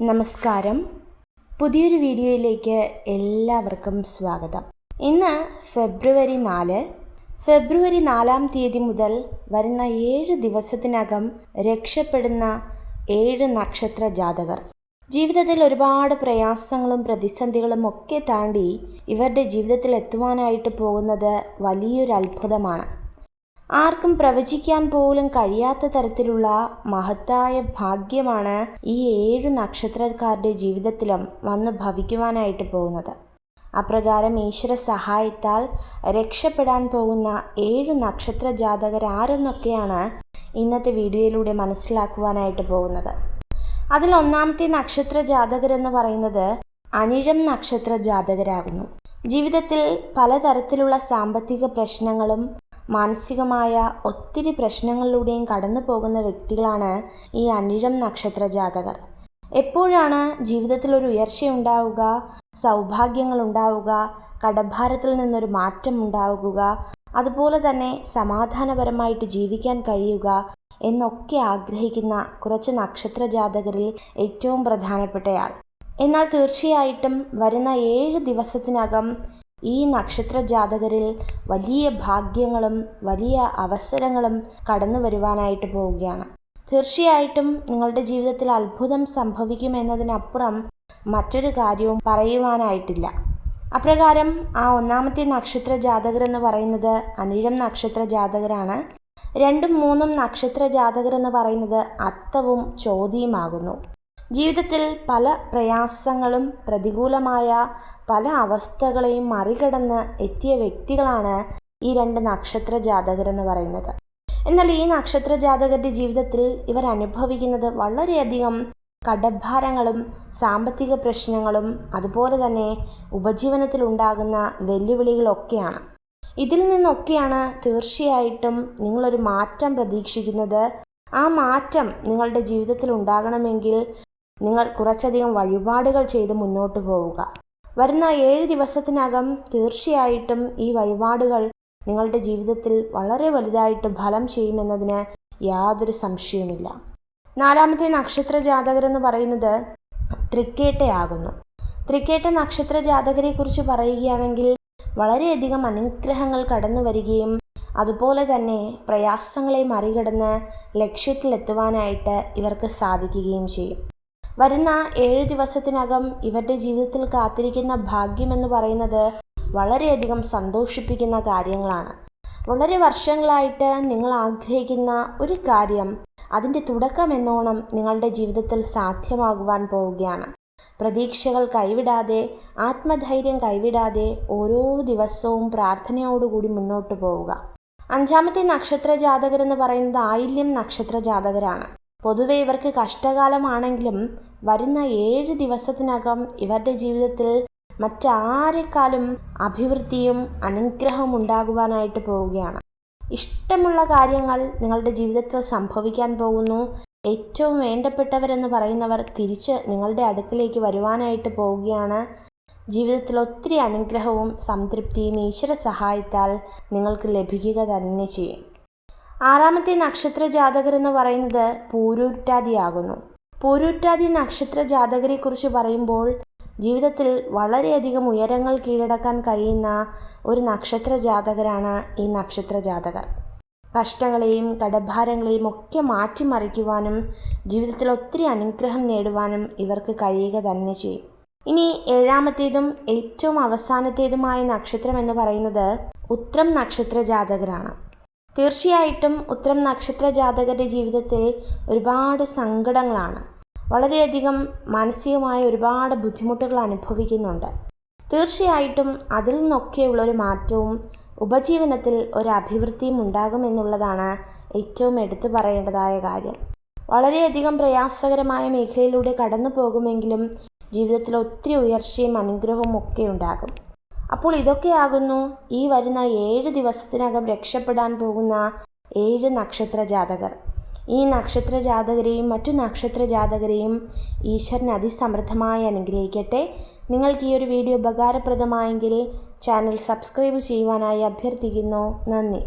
നമസ്കാരം. പുതിയൊരു വീഡിയോയിലേക്ക് എല്ലാവർക്കും സ്വാഗതം. ഇന്ന് ഫെബ്രുവരി നാല്. ഫെബ്രുവരി നാലാം തീയതി മുതൽ വരുന്ന ഏഴ് ദിവസത്തിനകം രക്ഷപ്പെടുന്ന ഏഴ് നക്ഷത്ര ജാതകർ. ജീവിതത്തിൽ ഒരുപാട് പ്രയാസങ്ങളും പ്രതിസന്ധികളും ഒക്കെ താണ്ടി ഇവരുടെ ജീവിതത്തിൽ എത്തുവാനായിട്ട് പോകുന്നത് വലിയൊരു അത്ഭുതമാണ്. ആർക്കും പ്രവചിക്കാൻ പോലും കഴിയാത്ത തരത്തിലുള്ള മഹത്തായ ഭാഗ്യമാണ് ഈ ഏഴു നക്ഷത്രക്കാരുടെ ജീവിതത്തിലും വന്നു ഭവിക്കുവാനായിട്ട് പോകുന്നത്. അപ്രകാരം ഈശ്വര സഹായത്താൽ രക്ഷപ്പെടാൻ പോകുന്ന ഏഴു നക്ഷത്ര ജാതകർ ആരെന്നൊക്കെയാണ് ഇന്നത്തെ വീഡിയോയിലൂടെ മനസ്സിലാക്കുവാനായിട്ട് പോകുന്നത്. അതിൽ ഒന്നാമത്തെ നക്ഷത്ര ജാതകരെന്ന് പറയുന്നത് അനിഴം നക്ഷത്ര ജാതകരാകുന്നു. ജീവിതത്തിൽ പലതരത്തിലുള്ള സാമ്പത്തിക പ്രശ്നങ്ങളും മാനസികമായ ഒത്തിരി പ്രശ്നങ്ങളിലൂടെയും കടന്നു പോകുന്ന വ്യക്തികളാണ് ഈ അനിഴം നക്ഷത്ര ജാതകർ. എപ്പോഴാണ് ജീവിതത്തിൽ ഒരു ഉയർച്ചയുണ്ടാവുക സൗഭാഗ്യങ്ങൾ ഉണ്ടാവുക കടഭാരത്തിൽ നിന്നൊരു മാറ്റം ഉണ്ടാവുക അതുപോലെ തന്നെ സമാധാനപരമായിട്ട് ജീവിക്കാൻ കഴിയുക എന്നൊക്കെ ആഗ്രഹിക്കുന്ന കുറച്ച് നക്ഷത്ര ജാതകരിൽ ഏറ്റവും പ്രധാനപ്പെട്ടയാൾ. എന്നാൽ തീർച്ചയായിട്ടും വരുന്ന ഏഴ് ദിവസത്തിനകം ഈ നക്ഷത്ര ജാതകരിൽ വലിയ ഭാഗ്യങ്ങളും വലിയ അവസരങ്ങളും കടന്നു വരുവാനായിട്ട് പോവുകയാണ്. തീർച്ചയായിട്ടും നിങ്ങളുടെ ജീവിതത്തിൽ അത്ഭുതം സംഭവിക്കുമെന്നതിനപ്പുറം മറ്റൊരു കാര്യവും പറയുവാനായിട്ടില്ല. അപ്രകാരം ആ ഒന്നാമത്തെ നക്ഷത്ര ജാതകർ എന്ന് പറയുന്നത് അനിഴം നക്ഷത്ര ജാതകരാണ് രണ്ടും മൂന്നും നക്ഷത്ര ജാതകർ എന്ന് പറയുന്നത് അത്തവും ചോതിയുമാകുന്നു ജീവിതത്തിൽ പല പ്രയാസങ്ങളും പ്രതികൂലമായ പല അവസ്ഥകളെയും മറികടന്ന് എത്തിയ വ്യക്തികളാണ് ഈ രണ്ട് നക്ഷത്ര ജാതകരെന്ന് പറയുന്നത്. എന്നാൽ ഈ നക്ഷത്ര ജാതകരുടെ ജീവിതത്തിൽ ഇവർ അനുഭവിക്കുന്നത് വളരെയധികം കടഭാരങ്ങളും സാമ്പത്തിക പ്രശ്നങ്ങളും അതുപോലെ തന്നെ ഉപജീവനത്തിൽ ഉണ്ടാകുന്ന വെല്ലുവിളികളൊക്കെയാണ്. ഇതിൽ നിന്നൊക്കെയാണ് തീർച്ചയായിട്ടും നിങ്ങളൊരു മാറ്റം പ്രതീക്ഷിക്കുന്നത്. ആ മാറ്റം നിങ്ങളുടെ ജീവിതത്തിൽ ഉണ്ടാകണമെങ്കിൽ നിങ്ങൾ കുറച്ചധികം വഴിപാടുകൾ ചെയ്ത് മുന്നോട്ട് പോവുക. വരുന്ന ഏഴ് ദിവസത്തിനകം തീർച്ചയായിട്ടും ഈ വഴിപാടുകൾ നിങ്ങളുടെ ജീവിതത്തിൽ വളരെ വലുതായിട്ട് ഫലം ചെയ്യുമെന്നതിന് യാതൊരു സംശയവുമില്ല. നാലാമത്തെ നക്ഷത്ര ജാതകരെന്ന് പറയുന്നത് തൃക്കേട്ടയാകുന്നു. തൃക്കേട്ട നക്ഷത്ര ജാതകരെക്കുറിച്ച് പറയുകയാണെങ്കിൽ വളരെയധികം അനുഗ്രഹങ്ങൾ കടന്നു വരികയും അതുപോലെ തന്നെ പ്രയാസങ്ങളെ മറികടന്ന് ലക്ഷ്യത്തിലെത്തുവാനായിട്ട് ഇവർക്ക് സാധിക്കുകയും ചെയ്യും. വരുന്ന ഏഴ് ദിവസത്തിനകം ഇവരുടെ ജീവിതത്തിൽ കാത്തിരിക്കുന്ന ഭാഗ്യമെന്ന് പറയുന്നത് വളരെയധികം സന്തോഷിപ്പിക്കുന്ന കാര്യങ്ങളാണ്. വളരെ വർഷങ്ങളായിട്ട് നിങ്ങൾ ആഗ്രഹിക്കുന്ന ഒരു കാര്യം അതിന്റെ തുടക്കം എന്നോണം നിങ്ങളുടെ ജീവിതത്തിൽ സാധ്യമാകുവാൻ പോവുകയാണ്. പ്രതീക്ഷകൾ കൈവിടാതെ ആത്മധൈര്യം കൈവിടാതെ ഓരോ ദിവസവും പ്രാർത്ഥനയോടുകൂടി മുന്നോട്ട് പോവുക. അഞ്ചാമത്തെ നക്ഷത്ര ജാതകർ എന്ന് പറയുന്നത് ആയില്യം നക്ഷത്ര ജാതകരാണ് പൊതുവെ ഇവർക്ക് കഷ്ടകാലമാണെങ്കിലും വരുന്ന ഏഴ് ദിവസത്തിനകം ഇവരുടെ ജീവിതത്തിൽ മറ്റാരെക്കാളും അഭിവൃദ്ധിയും അനുഗ്രഹവും ഉണ്ടാകുവാനായിട്ട് പോവുകയാണ്. ഇഷ്ടമുള്ള കാര്യങ്ങൾ നിങ്ങളുടെ ജീവിതത്തിൽ സംഭവിക്കാൻ പോകുന്നു. ഏറ്റവും വേണ്ടപ്പെട്ടവരെന്ന് പറയുന്നവർ തിരിച്ച് നിങ്ങളുടെ അടുക്കിലേക്ക് വരുവാനായിട്ട് പോവുകയാണ്. ജീവിതത്തിൽ ഒത്തിരി അനുഗ്രഹവും സംതൃപ്തിയും ഈശ്വര സഹായത്താൽ നിങ്ങൾക്ക് ലഭിക്കുക തന്നെ ചെയ്യും. ആറാമത്തെ നക്ഷത്ര ജാതകർ എന്ന് പറയുന്നത് പൂരൂറ്റാതിയാകുന്നു പൂരൂറ്റാതി നക്ഷത്ര ജാതകരെക്കുറിച്ച് പറയുമ്പോൾ ജീവിതത്തിൽ വളരെയധികം ഉയരങ്ങൾ കീഴടക്കാൻ കഴിയുന്ന ഒരു നക്ഷത്ര ജാതകരാണ് ഈ നക്ഷത്ര ജാതകർ കഷ്ടങ്ങളെയും കടഭാരങ്ങളെയും ഒക്കെ മാറ്റിമറിക്കുവാനും ജീവിതത്തിൽ ഒത്തിരി അനുഗ്രഹം നേടുവാനും ഇവർക്ക് കഴിയുക തന്നെ ചെയ്യും. ഇനി ഏഴാമത്തേതും ഏറ്റവും അവസാനത്തേതുമായ നക്ഷത്രം എന്ന് പറയുന്നത് ഉത്രം നക്ഷത്ര ജാതകരാണ് തീർച്ചയായിട്ടും ഉത്തരം നക്ഷത്ര ജാതകരുടെ ജീവിതത്തിൽ ഒരുപാട് സങ്കടങ്ങളാണ്. വളരെയധികം മാനസികമായ ഒരുപാട് ബുദ്ധിമുട്ടുകൾ അനുഭവിക്കുന്നുണ്ട്. തീർച്ചയായിട്ടും അതിൽ നിന്നൊക്കെയുള്ളൊരു മാറ്റവും ഉപജീവനത്തിൽ ഒരു അഭിവൃദ്ധിയും ഉണ്ടാകുമെന്നുള്ളതാണ് ഏറ്റവും എടുത്തു പറയേണ്ടതായ കാര്യം. വളരെയധികം പ്രയാസകരമായ മേഖലയിലൂടെ കടന്നു പോകുമെങ്കിലും ജീവിതത്തിൽ ഒത്തിരി ഉയർച്ചയും അനുഗ്രഹവും ഒക്കെ ഉണ്ടാകും. അപ്പോൾ ഇതൊക്കെയാകുന്നു ഈ വരുന്ന ഏഴ് ദിവസത്തിനകം രക്ഷപ്പെടാൻ പോകുന്ന ഏഴ് നക്ഷത്ര ജാതകർ. ഈ നക്ഷത്ര ജാതകരെയും മറ്റു നക്ഷത്ര ജാതകരെയും ഈശ്വരൻ അതിസമൃദ്ധമായി അനുഗ്രഹിക്കട്ടെ. നിങ്ങൾക്ക് ഈ ഒരു വീഡിയോ ഉപകാരപ്രദമായെങ്കിൽ ചാനൽ സബ്സ്ക്രൈബ് ചെയ്യുവാനായി അഭ്യർത്ഥിക്കുന്നു. നന്ദി.